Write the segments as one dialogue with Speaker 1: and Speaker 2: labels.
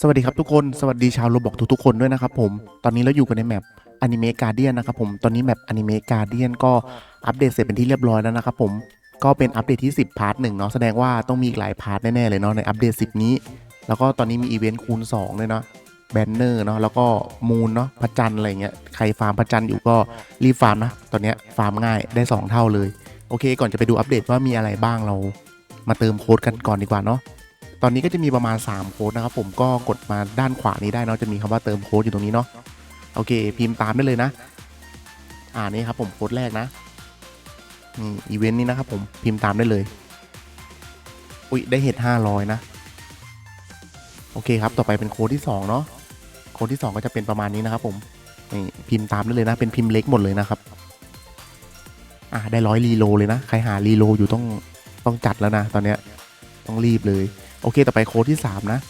Speaker 1: สวัสดีครับทุกคน สวัสดีชาวโรบอกทุกๆคนด้วยนะครับผม ตอนนี้เราอยู่กันในแมปอนิเมะการเดียนนะครับผม ตอนนี้แมปอนิเมะการเดียนก็อัปเดตเสร็จเป็นที่เรียบร้อยแล้วนะครับผม ก็เป็นอัปเดตที่ 10 พาร์ทหนึ่งเนาะ แสดงว่าต้องมีอีกหลายพาร์ทแน่ๆเลยเนาะในอัปเดต 10 นี้ แล้วก็ตอนนี้มีอีเวนต์คูณ2ด้วยเนาะ แบนเนอร์เนาะ แล้วก็มูนเนาะพระจันทร์อะไรเงี้ย ใครฟาร์มพระจันทร์อยู่ก็รีบฟาร์มนะ ตอนนี้ฟาร์มง่ายได้ 2 เท่าเลย โอเค ก่อนจะไปดูอัปเดตว่ามีอะไรบ้างเรา มาเติมโค้ดกันก่อนดีกว่าเนาะ ตอนนี้ก็จะมีประมาณ 3 โค้ดนะครับผมก็กดมาด้านขวานี้ได้เนาะจะมีคำว่าเติมโค้ดอยู่ตรงนี้เนาะโอเค พิมพ์ตามได้เลยนะ อ่านี่ครับผมโค้ดแรกนะนี่อีเวนต์นี้นะครับผมพิมพ์ตามได้เลย อุ้ยได้เห็ด500 นะ โอเคครับต่อไปเป็นโค้ดที่2เนาะโค้ดที่ 2 ก็จะเป็นประมาณนี้นะครับผมนี่พิมพ์ตามได้เลยนะ เป็นพิมพ์เล็กหมดเลยนะครับอ่าได้ร้อยรีโลเลยนะ ใครหารีโลอยู่ต้องต้องจัดแล้วนะ ตอนเนี้ยต้องรีบเลย โอเคต่อไปโค้ดที่ 3 นะ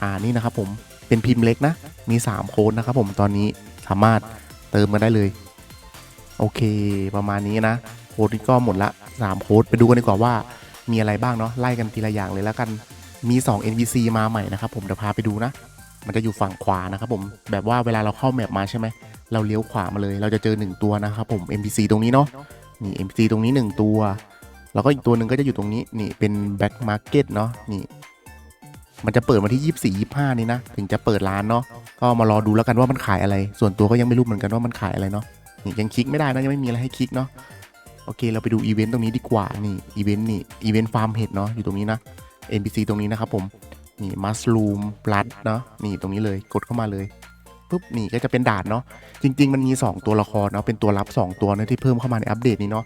Speaker 1: อ่านี่นะครับผมเป็นพิมพ์เล็กนะ มี 3 โค้ดนะครับผมตอนนี้สามารถเติมกันได้เลย โอเคประมาณนี้นะ โค้ดนี้ก็หมดละ 3 โค้ดไปดูกันดีกว่าว่ามีอะไรบ้างเนาะไล่กันทีละอย่างเลยแล้วกันมี 2 NPC มาใหม่นะครับผมเดี๋ยวพาไปดูนะ มันจะอยู่ฝั่งขวานะครับผมแบบว่าเวลาเราเข้าแมปมาใช่ไหมเราเลี้ยวขวามาเลย เราจะเจอ 1 ตัวนะครับผม NPC ตรงนี้เนาะนี่ NPC ตรงนี้ 1 ตัว แล้วก็อีกตัวหนึ่งก็จะอยู่ตรงนี้นี่เป็นแบ็กมาร์เก็ตเนาะนี่ มันจะเปิดมาที่ 24 25 นี่นะ ถึงจะเปิดร้านเนาะก็มารอดูแล้วกันว่ามันขายอะไร ส่วนตัวก็ยังไม่รู้เหมือนกันว่ามันขายอะไรเนาะนี่ยังคลิกไม่ได้นะยังไม่มีอะไรให้คลิกเนาะโอเค เราไปดูอีเวนต์ตรงนี้ดีกว่านี่อีเวนต์นี่อีเวนต์ฟาร์มเห็ดเนาะอยู่ตรงนี้นะ NPC ตรงนี้นะครับผมนี่มัสลูมบลัดเนาะนี่ตรงนี้เลยกดเข้ามาเลยปุ๊บนี่ก็จะเป็นด่านเนาะจริง ๆ มันมี 2 ตัวละครเนาะเป็นตัวรับ 2 ตัวนะที่เพิ่มเข้ามาในอัปเดตนี้เนาะ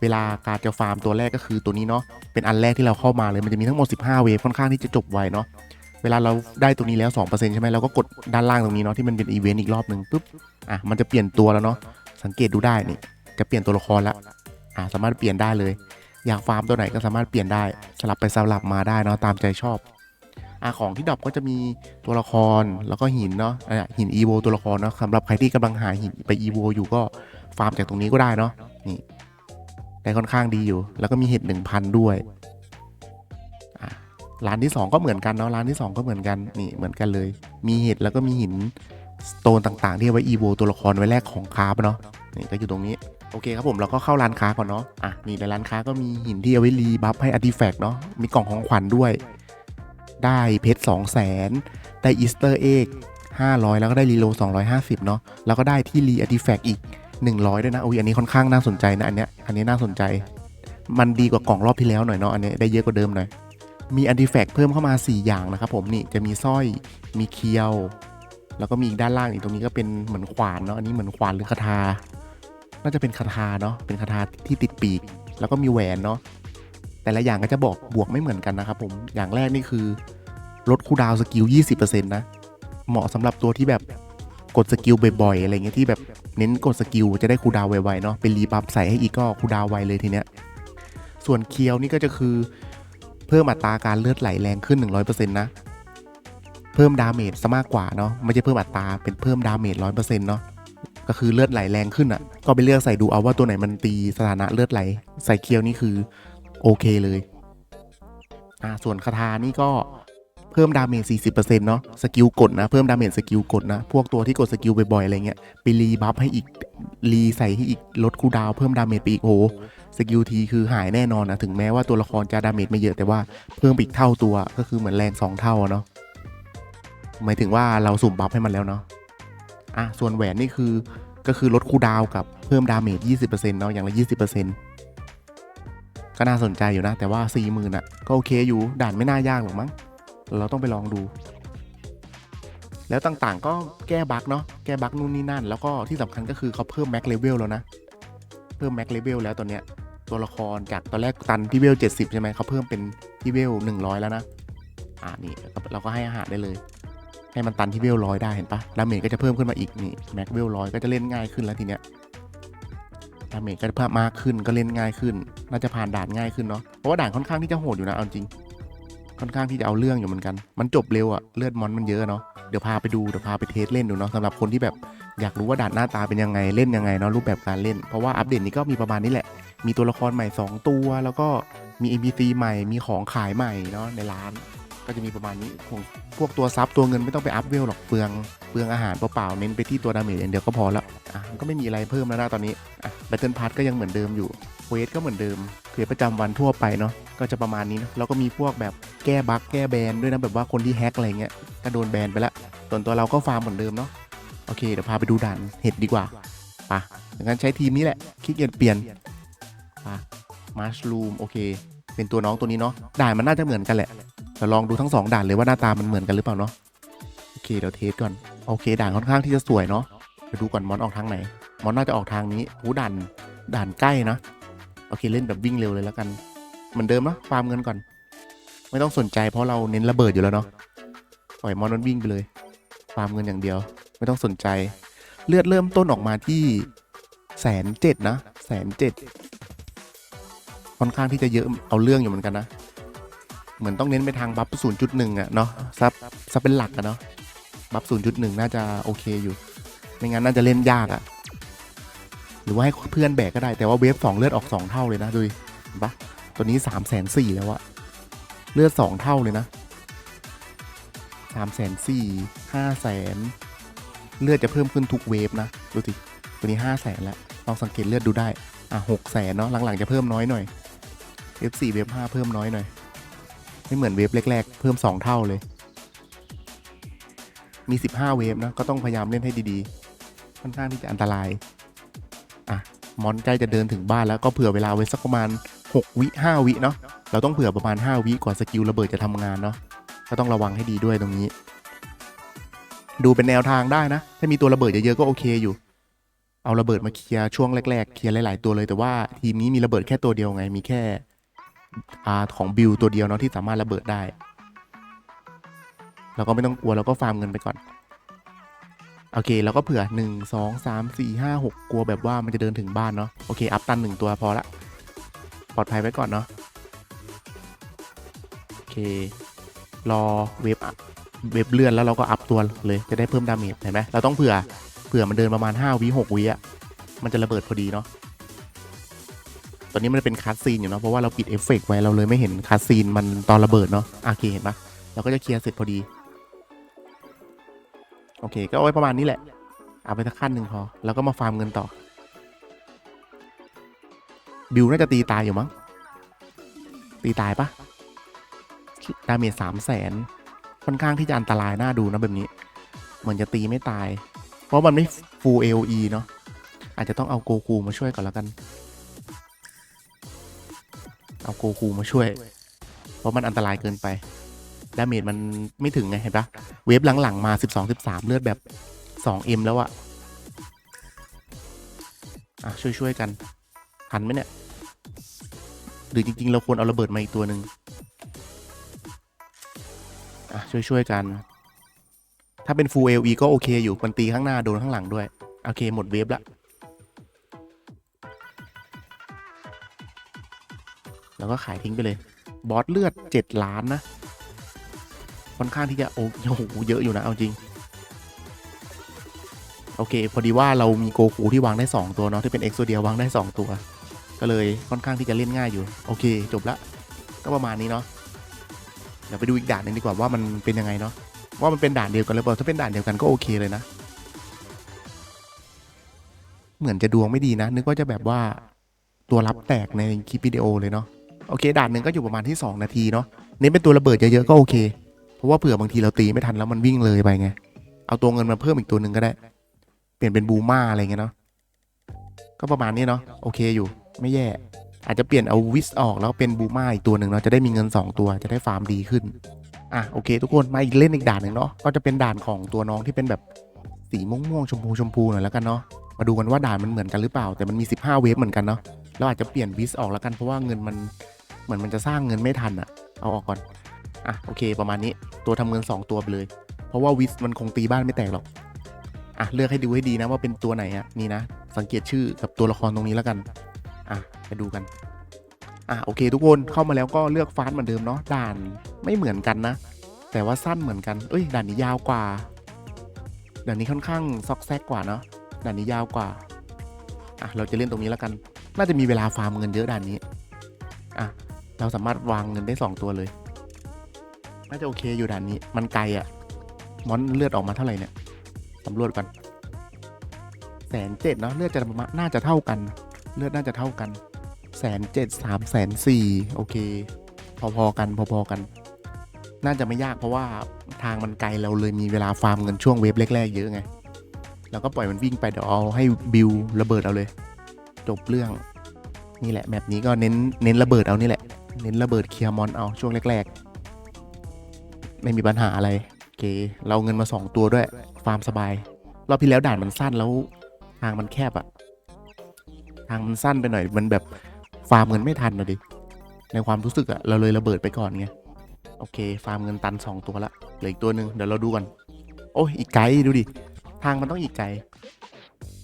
Speaker 1: เวลาการจะฟาร์มตัวแรกก็คือตัวนี้เนาะเป็นอันแรกที่เราเข้ามาเลยมันจะมีทั้งหมด 15 เวฟค่อนข้างที่จะจบไวเนาะเวลาเราได้ตัวนี้แล้ว 2%ใช่ไหมเราก็กดด้านล่างตรงนี้เนาะที่มันเป็นอีเวนต์อีกรอบหนึ่งปุ๊บอะมันจะเปลี่ยนตัวแล้วเนาะสังเกตดูได้นี่จะเปลี่ยนตัวละครแล้วอะสามารถเปลี่ยนได้เลย อยากฟาร์มตัวไหนก็สามารถเปลี่ยนได้สลับไปสลับมาได้เนาะตามใจชอบอะของที่ดรอปก็จะมีตัวละครแล้วก็หินเนาะอะหินอีโวตัวละครเนาะสำหรับใครที่กำลังหาหินไปอีโวอยู่ก็ฟาร์มจากตรงนี้ก็ได้เนาะนี่ ได้ค่อนข้างดีอยู่ แล้วก็มีเห็ดหนึ่งพันด้วยร้านที่ 2 ก็เหมือนกันเนาะร้านที่ 2 ก็เหมือนกันนี่เหมือนกันเลย มีเห็ดแล้วก็มีหินสโตนต่างๆ ที่เอาไว้อีโวตัวละครไว้แลกของคาราฟเนาะนี่ก็อยู่ตรงนี้โอเคครับผมเราก็เข้าร้านค้าก่อนเนาะอะนี่ในร้านค้าก็มีหินที่เอาไว้รีบัฟให้อาร์ติแฟกต์เนาะมีกล่องของขวัญด้วย ได้เพชร2 0 0แสนได้อีสเตอร์เอ็ก500 แล้วก็ได้รีโล250 เนาะแล้วก็ได้ที่รีอาร์ติแฟกต์อีก 100 ด้วยนะโอ้ยอันนี้ค่อนข้างน่าสนใจนะอันเนี้ยอันนี้น่าสนใจ มันดีกว่ากล่องรอบที่แล้วหน่อยเนาะอันนี้ได้เยอะกว่าเดิมหน่อยมีอันติแฟกเพิ่มเข้ามา 4 อย่างนะครับผมนี่จะมีสร้อยมีเคียว แล้วก็มีอีกด้านล่างอีกตรงนี้ก็เป็นเหมือนขวานเนาะอันนี้เหมือนขวานหรือคาถาน่าจะเป็นคาถาเนาะเป็นคาถาที่ติดปีก แล้วก็มีแหวนเนาะแต่ละอย่างก็จะบอกบวกไม่เหมือนกันนะครับผมอย่างแรกนี่คือลดคูดาวสกิล 20%นะ เหมาะสำหรับตัวที่แบบกดสกิลบ่อยๆ อะไรเงี้ยที่แบบ เน้นกดสกิลจะได้คูดาวไวๆเนาะเป็นรีบัฟใส่ให้อีกก็คูดาวไวเลยทีเนี้ยส่วนเคียวนี่ก็จะคือเพิ่มอัตราการเลือดไหลแรงขึ้น 100%นะเพิ่มดาเมจซะมากกว่าเนาะไม่ใช่เพิ่มอัตราเป็นเพิ่มดาเมจ100%เปอร์เซ็นต์เนาะก็คือเลือดไหลแรงขึ้นอะ ก็ไปเลือกใส่ดูเอาว่าตัวไหนมันตีสถานะเลือดไหล ใส่เคียวนี่คือโอเคเลยอ่าส่วนคาถานี่ก็ พิ่มดาเมจ40%เนาะสกิลกดนะ เพิ่มดาเมจสกิลกดนะ พวกตัวที่กดสกิลบ่อยๆอะไรเงี้ยไปรีบัฟให้อีกรีใส่ให้อีกลดคูดาวเพิ่มดาเมจไปอีกโอ้โหสกิลทีคือหายแน่นอนนะถึงแม้ว่าตัวละครจะดาเมจไม่เยอะแต่ว่าเพิ่มไปอีกเท่าตัวก็คือเหมือนแรง 2 เท่าเนาะหมายถึงว่าเราสุ่มบัฟให้มันแล้วเนาะอะส่วนแหวนนี่คือก็คือลดคูดาวกับเพิ่มดาเมจ20%เนาะอย่างละ 20%ก็น่าสนใจอยู่นะ แต่ว่า 40,000อะก็โอเคอยู่ด่านไม่น่ายากหรอกมั้ง เราต้องไปลองดู แล้วต่างๆ ก็แก้บั๊กเนาะแก้บั๊กนู่นนี่นั่น แล้วก็ที่สำคัญก็คือเขาเพิ่มแม็กเลเวลแล้วนะ เพิ่มแม็กเลเวลแล้วตัวเนี้ยตัวละครจากตอนแรกตันที่เวล 70 ใช่ไหมเขาเพิ่มเป็นที่เวล 100 แล้วนะ อ่านี่เราก็ให้อาหารได้เลย ให้มันตันที่เวลร้อยได้เห็นปะดาเมจก็จะเพิ่มขึ้นมาอีกนี่แม็กเวลร้อยก็จะเล่นง่ายขึ้นแล้วทีเนี้ยดาเมจก็จะเพิ่มมากขึ้นก็เล่นง่ายขึ้น น่าจะผ่านด่านง่ายขึ้นเนาะเพราะว่าด่านค่อนข้างที่จะโหดอยู่นะเอาจริง ค่อนข้างที่จะเอาเรื่องอยู่เหมือนกัน มันจบเร็วอะเลือดมอนมันเยอะเนาะ เดี๋ยวพาไปดู เดี๋ยวพาไปเทสเล่นดูเนาะสำหรับคนที่แบบอยากรู้ว่าด่านหน้าตาเป็นยังไง เล่นยังไงเนาะรูปแบบการเล่น เพราะว่าอัปเดตนี้ก็มีประมาณนี้แหละ มีตัวละครใหม่ 2 ตัว แล้วก็มี NPC ใหม่ มีของขายใหม่เนาะในร้าน ก็จะมีประมาณนี้พวกพวกตัวซับตัวเงินไม่ต้องไปอัพเวลหรอกเปลืองเปลืองอาหารเปล่าๆเน้นไปที่ตัวดาเมจอย่างเดียวก็พอล้วอะก็ไม่มีอะไรเพิ่มแล้วนะตอนนี้อะแบตเทิลพาร์ก็ยังเหมือนเดิมอยู่เวสก็เหมือนเดิมเควสประจำวันทั่วไปเนาะก็จะประมาณนี้นะแล้วก็มีพวกแบบแก้บั๊กแก้แบนด้วยนะแบบว่าคนที่แฮกอะไรเงี้ยก็โดนแบนไปละส่วนตัวเราก็ฟาร์มเหมือนเดิมเนาะโอเคเดี๋ยวพาไปดูด่านเห็ดดีกว่าไปะงั้นใช้ทีมนี้แหละขี้เกียจเปลี่ยนไปมาร์ชลูมโอเค เป็นตัวน้องตัวนี้เนาะด่านมันน่าจะเหมือนกันแหละ เราลองดูทั้งสองด่านเลยว่าหน้าตามันเหมือนกันหรือเปล่าเนาะโอเคเดี๋ยวเทสก่อนโอเค ด่านค่อนข้างที่จะสวยเนาะไปดูก่อนมอนออกทางไหนมอนน่าจะออกทางนี้หูด่านด่านใกล้นะโอเคเล่นแบบวิ่งเร็วเลยแล้วกันเหมือนเดิมเนาะฟาร์มเงินก่อน ไม่ต้องสนใจเพราะเราเน้นระเบิดอยู่แล้วเนาะปล่อยมอนมันวิ่งไปเลยฟาร์มเงินอย่างเดียว ไม่ต้องสนใจ เลือดเริ่มต้นออกมาที่แสนเจ็ดนะแสนเจ็ดค่อนข้างที่จะเยอะเอาเรื่องอยู่เหมือนกันนะ เหมือนต้องเน้นไปทางบัฟศูนย์จุดหนึ่งอะเนาะซับซับเป็นหลักอะเนาะบัฟศูนย์จุดหนึ่งน่าจะโอเคอยู่ ไม่งั้นน่าจะเล่นยากอะหรือว่าให้เพื่อนแบกก็ได้แต่ว่าเวฟสองเลือดออกสองเท่าเลยนะดูดิปะตัวนี้สามแสนสี่แล้วอะเลือดสองเท่าเลยนะสามแสนสี่ห้าแสนเลือดจะเพิ่มขึ้นทุกเวฟนะดูสิตัวนี้ห้าแสนแล้วลองสังเกตเลือดดูได้อะหกแสนเนาะหลังๆจะเพิ่มน้อยหน่อยเวฟสี่เวฟห้าเพิ่มน้อยหน่อย ไม่เหมือนเวฟแรกๆ เพิ่ม 2 เท่าเลย มี 15 เวฟนะ ก็ต้องพยายามเล่นให้ดีๆ ค่อนข้างที่จะอันตราย อะ มอนใกล้จะเดินถึงบ้านแล้วก็เผื่อเวลาไว้สักประมาณ 6 วิ 5 วิเนาะ เราต้องเผื่อประมาณ 5 วิกว่าสกิลระเบิดจะทำงานเนาะ ก็ต้องระวังให้ดีด้วยตรงนี้ ดูเป็นแนวทางได้นะ ถ้ามีตัวระเบิดเยอะๆก็โอเคอยู่เอาระเบิดมาเคลียร์ช่วงแรกๆเคลียร์หลาย ๆ ตัวเลยแต่ว่าทีมนี้มีระเบิดแค่ตัวเดียวไงมีแค่ อของบิลตัวเดียวเนาะที่สามารถระเบิดได้เราก็ไม่ต้องกลัวเราก็ฟาร์มเงินไปก่อน โอเคเราก็เผื่อ 1 2 3 4 5 6 กลัวแบบว่ามันจะเดินถึงบ้านเนาะโอเค อัพตันหนึ่งตัวพอละ ปลอดภัยไว้ก่อนเนาะโอเค รอเวฟเวฟเลื่อนแล้วเราก็อัพตัวเลยจะได้เพิ่มดาเมจเห็นไหมเราต้องเผื่อเผื่อมันเดินประมาณ5วิ6วิอะมันจะระเบิดพอดีเนาะ อนนี้มันเป็นคัสซีนอยู่เนาะเพราะว่าเราปิดเอฟเฟกต์ไว้เราเลยไม่เห็นคัสซีนมันตอนระเบิดเนาะโอเคเห็นปะเราก็จะเคลียร์เสร็จพอดี โอเค ก็เอาไว้ประมาณนี้แหละ เอาไปสักขั้นหนึ่งพอ แล้วก็มาฟาร์มเงินต่อ บิวน่าจะตีตายอยู่มั้ง ตีตายปะดาเมจสามแสนค่อนข้างที่จะอันตรายน่าดูนะแบบนี้ เหมือนจะตีไม่ตาย เพราะมันไม่ฟูลเอลีเนาะอาจจะต้องเอาโกคูมาช่วยก่อนแล้วกัน เอาโกคูมาช่วย เพราะมันอันตรายเกินไปดาเมจมันไม่ถึงไงเห็นปะเวฟหลังๆมา 12 13 เลือดแบบ 2M แล้วอะอะช่วยๆกันทันไหมเนี่ยหรือจริง ๆ เราควรเอาระเบิดมาอีกตัวหนึ่งอะช่วยๆกัน ถ้าเป็น Full AOE ก็โอเคอยู่มันตีข้างหน้าโดนข้างหลังด้วย โอเคหมดเวฟละ แล้วก็ขายทิ้งไปเลย บอสเลือด 7 ล้านนะ ค่อนข้างที่จะโอ้โหเยอะอยู่นะ เอาจริง โอเค พอดีว่าเรามีโกคูที่วางได้ 2 ตัวเนาะที่เป็นเอ็กโซเดียวางได้ 2 ตัว ก็เลยค่อนข้างที่จะเล่นง่ายอยู่ โอเค จบละ ก็ประมาณนี้เนาะ เดี๋ยวไปดูอีกด่านหนึงดีกว่าว่ามันเป็นยังไงเนาะ ว่ามันเป็นด่านเดียวกันหรือเปล่า ถ้าเป็นด่านเดียวกันก็โอเคเลยนะ เหมือนจะดวงไม่ดีนะ นึกว่าจะแบบว่าตัวรับแตกในคลิปวิดีโอเลยเนาะ โอเคด่านหนึ่งก็อยู่ประมาณที่ 2 นาทีเนาะเน้นเป็นตัวระเบิดเยอะๆก็โอเค เพราะว่าเผื่อบางทีเราตีไม่ทันแล้วมันวิ่งเลยไปไง เอาตัวเงินมาเพิ่มอีกตัวหนึ่งก็ได้ เปลี่ยนเป็นบูม่าอะไรเงี้ยเนาะก็ประมาณนี้เนาะโอเคอยู่ไม่แย่ อาจจะเปลี่ยนเอาวิสออกแล้วเป็นบูม่าอีกตัวหนึ่งเนาะจะได้มีเงิน 2 ตัวจะได้ฟาร์มดีขึ้นอะโอเค ทุกคนมาอีกเล่นอีกด่านหนึ่งเนาะก็จะเป็นด่านของตัวน้องที่เป็นแบบสีม่วงๆชมพูชมพูหน่อยแล้วกันเนาะมาดูกันว่าด่านมันเหมือนกันหรือเปล่า แต่มันมี 15 เวฟเหมือนกันเนาะเราอาจจะเปลี่ยนวิสออกแล้วกันเพราะว่าเงินมัน เหมือนมันจะสร้างเงินไม่ทันอะเอาออกก่อน อะโอเค ประมาณนี้ตัวทำเงิน 2 ตัวไปเลย เพราะว่าวิสมันคงตีบ้านไม่แตกหรอก อะเลือกให้ดูให้ดีนะว่าเป็นตัวไหนอะนี่นะ สังเกตชื่อกับตัวละครตรงนี้แล้วกัน อะไปดูกัน อะโอเค ทุกคนเข้ามาแล้วก็เลือกฟาสเหมือนเดิมเนาะด่านไม่เหมือนกันนะ แต่ว่าสั้นเหมือนกัน เอ้ยด่านนี้ยาวกว่าด่านนี้ค่อนข้างซอกแซกกว่าเนาะด่านนี้ยาวกว่าอะเราจะเล่นตรงนี้แล้วกัน น่าจะมีเวลาฟาร์มเงินเยอะด่านนี้อะ เราสามารถวางเงินได้ 2 ตัวเลย น่าจะโอเคอยู่ด่านนี้ มันไกลอะมอนเลือดออกมาเท่าไหร่เนี่ยสำรวจก่อนแสนเจ็ดเนาะเลือดจะประมาณน่าจะเท่ากัน เลือดน่าจะเท่ากันแสนเจ็ดสามแสนสี่โอเค พอๆกันพอๆกัน น่าจะไม่ยากเพราะว่าทางมันไกลเราเลยมีเวลาฟาร์มเงินช่วงเวฟแรกๆเยอะไงเราก็ปล่อยมันวิ่งไปเดี๋ยวเอาให้บิวระเบิดเอาเลย จบเรื่องนี่แหละแมปนี้ก็เน้นเน้นระเบิดเอานี่แหละ เน้นระเบิดเคลียร์มอนเอาช่วงแรกๆ ไม่มีปัญหาอะไรโอเคเราเงินมา 2 ตัวด้วย ฟาร์มสบาย รอบที่แล้วด่านมันสั้นแล้วทางมันแคบอะทางมันสั้นไปหน่อยมันแบบฟาร์มเงินไม่ทันนะดิ ในความรู้สึกอะเราเลยระเบิดไปก่อนไงโอเค ฟาร์มเงินตัน 2 ตัวละเหลืออีกตัวหนึ่งเดี๋ยวเราดูกันโอ้ยอีกไกลดูดิทางมันต้องอีกไกล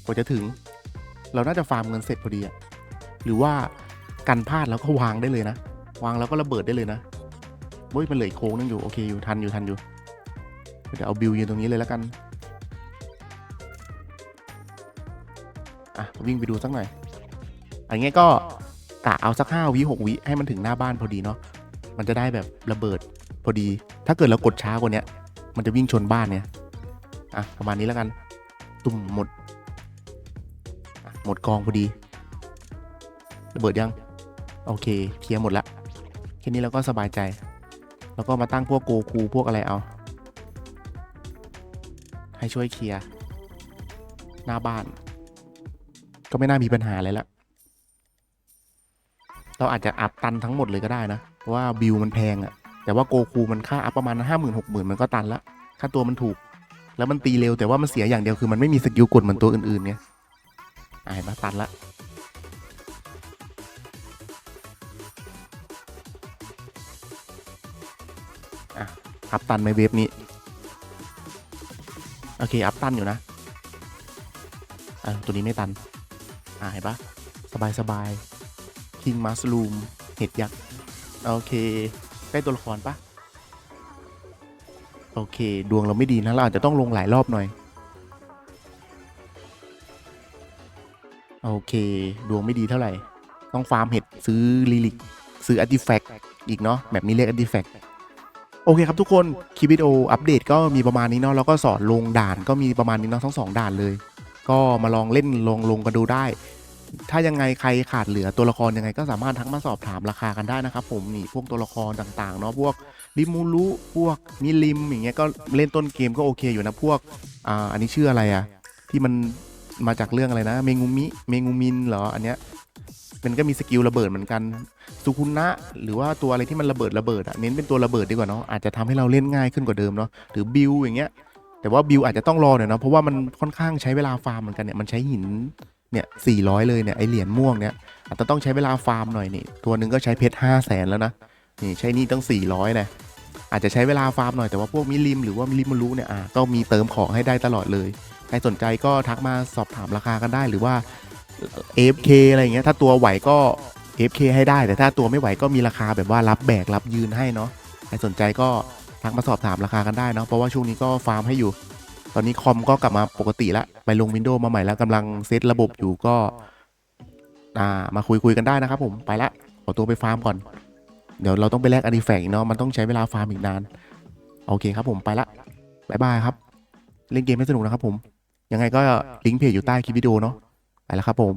Speaker 1: กว่าจะถึง เราน่าจะฟาร์มเงินเสร็จพอดีอะหรือว่ากันพลาดแล้วก็วางได้เลยนะ วางแล้วก็ระเบิดได้เลยนะเฮ้ยมันเหลือโค้งนึงอยู่โอเคอยู่ทันอยู่ทันอยู่เดี๋ยวเอาบิวยืนตรงนี้เลยแล้วกันอะวิ่งไปดูสักหน่อยอันนี้ก็กะเอาสักห้าวิหกวิให้มันถึงหน้าบ้านพอดีเนาะมันจะได้แบบระเบิดพอดี ถ้าเกิดเรากดช้ากว่านี้มันจะวิ่งชนบ้านเนี่ยอะประมาณนี้แล้วกัน ตุ่มหมดหมดกองพอดี ระเบิดยัง โอเคเคลียร์หมดละ แค่นี้เราก็สบายใจ แล้วก็มาตั้งพวกโกคูพวกอะไรเอา ให้ช่วยเคลียร์หน้าบ้าน ก็ไม่น่ามีปัญหาอะไรละเราอาจจะอัพตันทั้งหมดเลยก็ได้นะ เพราะว่าบิวมันแพงอะแต่ว่าโกคูมันค่าอัพประมาณห้าหมื่นหกหมื่นมันก็ตันละ ค่าตัวมันถูก แล้วมันตีเร็วแต่ว่ามันเสียอย่างเดียวคือมันไม่มีสกิลกดเหมือนตัวอื่นๆไงอ่าเห็นปะตันละ อัพตันไหมเวฟนี้ โอเค อัพตันอยู่นะ อ่าตัวนี้ไม่ตัน อ่าเห็นปะสบายสบายคิงมาสลูมเห็ดยักษ์ โอเคใกล้ตัวละครปะโอเค ดวงเราไม่ดีนะ เราอาจจะต้องลงหลายรอบหน่อย โอเค ดวงไม่ดีเท่าไหร่ ต้องฟาร์มเห็ดซื้อลิลิก ซื้ออาร์ติแฟกต์อีกเนาะแบบนี้เรียกอาร์ติแฟกต์ โอเคครับทุกคนคลิปวิดีโออัปเดตก็มีประมาณนี้เนาะแล้วก็สอนลงด่านก็มีประมาณนี้เนาะทั้งสองด่านเลย ก็มาลองเล่นลงลงกันดูได้ ถ้ายังไงใครขาดเหลือตัวละครยังไงก็สามารถทักมาสอบถามราคากันได้นะครับผมนี่พวกตัวละครต่างๆเนาะพวกริมูรุพวกมิลิมอย่างเงี้ยก็เล่นต้นเกมก็โอเคอยู่นะพวกอ่าอันนี้ชื่ออะไรอะที่มันมาจากเรื่องอะไรนะ เมงูมิเมงูมินเหรออันเนี้ยมันก็มีสกิลระเบิดเหมือนกัน สุคุนะหรือว่าตัวอะไรที่มันระเบิดระเบิดอะเน้นเป็นตัวระเบิดดีกว่าเนาะอาจจะทำให้เราเล่นง่ายขึ้นกว่าเดิมเนาะหรือบิวอย่างเงี้ยแต่ว่าบิวอาจจะต้องรอหน่อยเนาะเพราะว่ามันค่อนข้างใช้เวลาฟาร์มเหมือนกันเนี่ยมันใช้หินเนี่ยสี่ร้อยเลยเนี่ยไอเหรียญม่วงเนี่ยอาจจะต้องใช้เวลาฟาร์มหน่อยนี่ตัวหนึ่งก็ใช้เพชรห้าแสนแล้วนะนี่ใช้นี่ตั้งสี่ร้อยนะอาจจะใช้เวลาฟาร์มหน่อยแต่ว่าพวกมิลิมหรือว่ามิลิมมารุเนี่ยอะก็มีเติมของให้ได้ตลอดเลยใครสนใจก็ทักมาสอบถามราคากันได้หรือว่า AFK อะไรอย่างเงี้ยถ้าตัวไหวก็ FK ให้ได้ แต่ถ้าตัวไม่ไหวก็มีราคาแบบว่ารับแบกรับยืนให้เนาะใครสนใจก็ทักมาสอบถามราคากันได้เนาะเพราะว่าช่วงนี้ก็ฟาร์มให้อยู่ ตอนนี้คอมก็กลับมาปกติแล้วไปลงวินโดว์มาใหม่แล้วกำลังเซตระบบอยู่ก็อ่ามาคุยคุยกันได้นะครับผมไปละขอตัวไปฟาร์มก่อน เดี๋ยวเราต้องไปแลกอาร์ติแฟกต์อีกเนาะมันต้องใช้เวลาฟาร์มอีกนาน โอเคครับผมไปละบายบายครับ เล่นเกมให้สนุกนะครับผม ยังไงก็ลิงก์เพจอยู่ใต้คลิปวิดีโอเนาะไปแล้วครับผม